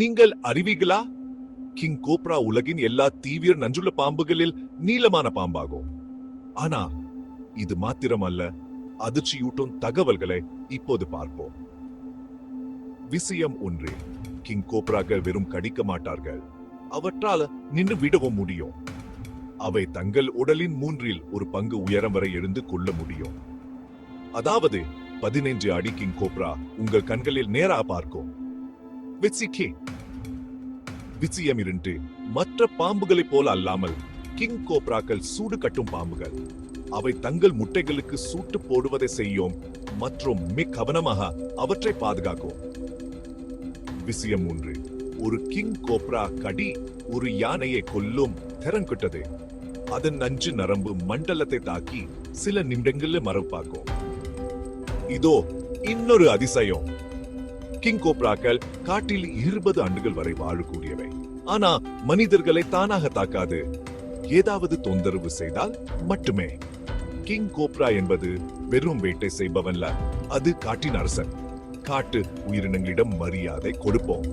நீங்கள் அறிவீர்களா king cobra உலகின் எல்லா தீவிர நஞ்சுள்ள பாம்புகளில் நீளமான பாம்பாகும். ஆனா இது மாத்திரமல்ல அதிர்ச்சியூட்டும் தகவல்களை இப்போது பார்ப்போம். விஷயம் ஒன்று கிங் கோப்ராக்கள் வெறும் கடிக்க மாட்டார்கள். அவற்றால் நின்று விடவும் முடியும். அவை தங்கள் உடலின் மூன்றில் ஒரு பங்கு உயரம் வரை எழுந்து கொள்ள முடியும். அதாவது பதினைஞ்சு அடி கிங் கோப்ரா உங்கள் கண்களில் நேரா பார்க்கும். விசிக்கே விஷயம் இரண்டு மற்ற பாம்புகளைப் போல அல்லாமல் கிங் கோப்ராக்கள் சூடு கட்டும் பாம்புகள். அவை தங்கள் முட்டைகளுக்கு சூட்டு போடுவதை செய்யும் மற்றும் மிக கவனமாக அவற்றை பாதுகாக்கும். விஷயம் ஒன்று ஒரு கிங் கோப்ரா கடி ஒரு யானையை கொல்லும் திறன் கிட்டது. அதன் நஞ்சு நரம்பு மண்டலத்தை தாக்கி சில நிமிடங்களில் மரப்பாக்கும் இதோ இன்னொரு அதிசயம். கிங் கோப்ராக்கள் காட்டில் இருபது ஆண்டுகள் வரை வாழக்கூடியவை. ஆனா மனிதர்களை தானாக தாக்காது. ஏதாவது தொந்தரவு செய்தால் மட்டுமே. கிங் கோப்ரா என்பது வெறும் வேட்டை செய்பவன்ல அது காட்டின் அரசன். காட்டு உயிரினங்களிடம் மரியாதை கொடுப்போம்.